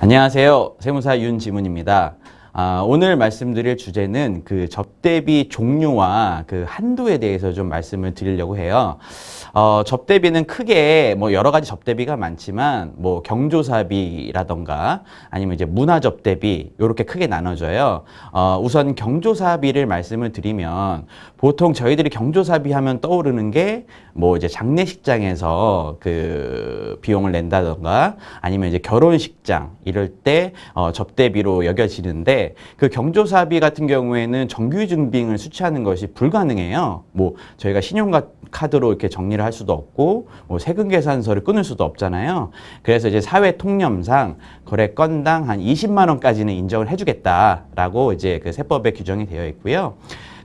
안녕하세요. 세무사 윤지문입니다. 아, 오늘 말씀드릴 주제는 그 접대비 종류와 그 한도에 대해서 좀 말씀을 드리려고 해요. 어, 접대비는 크게 뭐 여러 가지 접대비가 많지만 뭐 경조사비라던가 아니면 이제 문화 접대비 이렇게 크게 나눠져요. 어, 우선 경조사비를 말씀을 드리면 보통 저희들이 경조사비 하면 떠오르는 게 뭐 이제 장례식장에서 그 비용을 낸다던가 아니면 이제 결혼식장 이럴 때 어, 접대비로 여겨지는데 그 경조사비 같은 경우에는 정규 증빙을 수취하는 것이 불가능해요. 뭐 저희가 신용카드로 이렇게 정리를 할 수도 없고 뭐 세금 계산서를 끊을 수도 없잖아요. 그래서 이제 사회 통념상 거래 건당 한 20만 원까지는 인정을 해주겠다라고 이제 그 세법에 규정이 되어 있고요.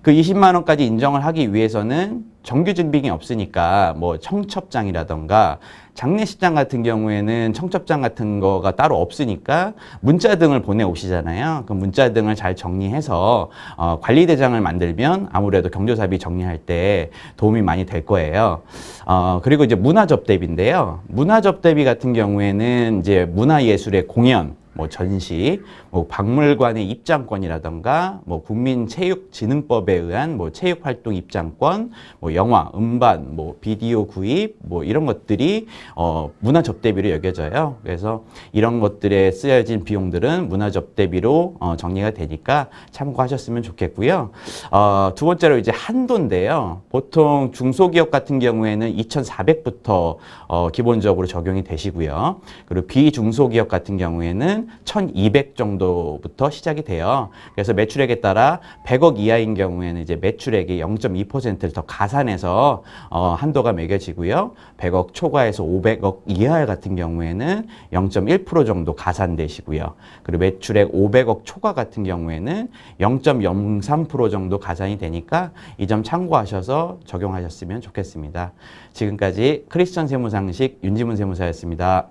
그 20만 원까지 인정을 하기 위해서는 정규 증빙이 없으니까 뭐 청첩장이라던가 장례식장 같은 경우에는 청첩장 같은 거가 따로 없으니까 문자 등을 보내 오시잖아요. 그 문자 등을 잘 정리해서 어, 관리대장을 만들면 아무래도 경조사비 정리할 때 도움이 많이 될 거예요. 어, 그리고 이제 문화접대비인데요. 문화접대비 같은 경우에는 이제 문화예술의 공연 뭐 전시, 뭐 박물관의 입장권이라던가 뭐 국민체육진흥법에 의한 뭐 체육활동 입장권, 뭐 영화, 음반, 뭐 비디오 구입, 뭐 이런 것들이 어 문화 접대비로 여겨져요. 그래서 이런 것들에 쓰여진 비용들은 문화 접대비로 어 정리가 되니까 참고하셨으면 좋겠고요. 어 두 번째로 이제 한도인데요. 보통 중소기업 같은 경우에는 2,400부터 어 기본적으로 적용이 되시고요. 그리고 비중소기업 같은 경우에는 1,200 정도부터 시작이 돼요. 그래서 매출액에 따라 100억 이하인 경우에는 이제 매출액의 0.2%를 더 가산해서 어, 한도가 매겨지고요. 100억 초과해서 500억 이하 같은 경우에는 0.1% 정도 가산되시고요. 그리고 매출액 500억 초과 같은 경우에는 0.03% 정도 가산이 되니까 이 점 참고하셔서 적용하셨으면 좋겠습니다. 지금까지 크리스천 세무상식 윤지문 세무사였습니다.